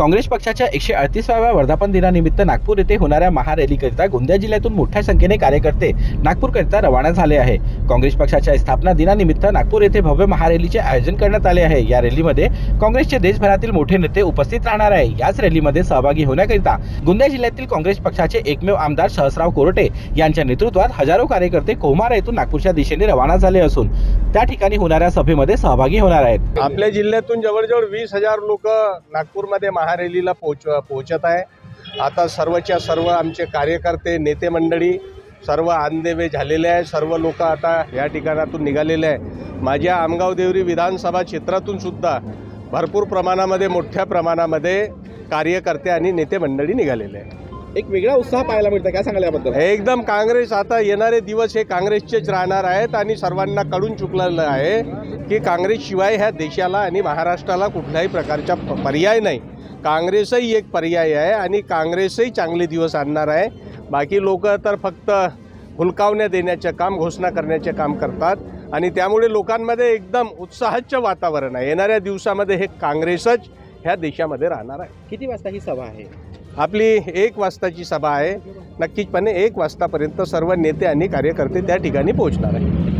काँग्रेस पक्षाच्या एकशे अडतीसाव्या वर्धापन दिनानिमित्त नागपूर येथे होणाऱ्या महारॅलीकरिता गोंदिया जिल्ह्यातून मोठ्या संख्येने कार्यकर्ते नागपूरकरिता रवाना झाले आहे. काँग्रेस पक्षाच्या स्थापना दिनानिमित्त नागपूर येथे भव्य महारॅलीचे आयोजन करण्यात आले आहे. या रॅलीमध्ये काँग्रेसचे देशभरातील मोठे नेते उपस्थित राहणार आहे. याच रॅलीमध्ये सहभागी होण्याकरिता गोंदिया जिल्ह्यातील काँग्रेस पक्षाचे एकमेव आमदार सहसराव कोरटे यांच्या नेतृत्वात हजारो कार्यकर्ते कोमारा येथून नागपूरच्या दिशेने रवाना झाले असून त्या ठिकाणी होणाऱ्या सभेमध्ये सहभागी होणार आहेत. आपल्या जिल्ह्यातून जवळजवळ वीस हजार लोक नागपूरमध्ये महारॅलीला पोहोच पोहोचत आहे. आता सर्वच्या सर्व आमचे कार्यकर्ते नेते मंडळी सर्व आंदेवे झालेले आहे सर्व लोक आता या ठिकाणातून निघालेले आहे माझ्या आमगाव देवरी विधानसभा क्षेत्रातून सुद्धा भरपूर प्रमाणामध्ये मोठ्या प्रमाणामध्ये कार्यकर्ते आणि नेते मंडळी निघालेले आहे एक वेगळा उत्साह पाहायला मिळतं काय सांगाल याबद्दल? एकदम काँग्रेस आता येणारे दिवस हे काँग्रेसचेच राहणार आहेत आणि सर्वांना कळून चुकलेलं आहे की काँग्रेसशिवाय ह्या देशाला आणि महाराष्ट्राला कुठल्याही प्रकारचा पर्याय नाही. काँग्रेसही एक पर्याय आहे आणि काँग्रेसही चांगले दिवस आणणार आहे. बाकी लोक तर फक्त हुलकावण्या देण्याचे काम घोषणा करण्याचे काम करतात आणि त्यामुळे लोकांमध्ये एकदम उत्साहाचं वातावरण आहे. येणाऱ्या दिवसामध्ये हे काँग्रेसच ह्या देशामध्ये राहणार आहे. किती वाजता ही सभा आहे? आपली एक वाजताची सभा आहे. नक्कीचपणे एक वाजतापर्यंत सर्व नेते आणि कार्यकर्ते त्या ठिकाणी पोहोचणार आहे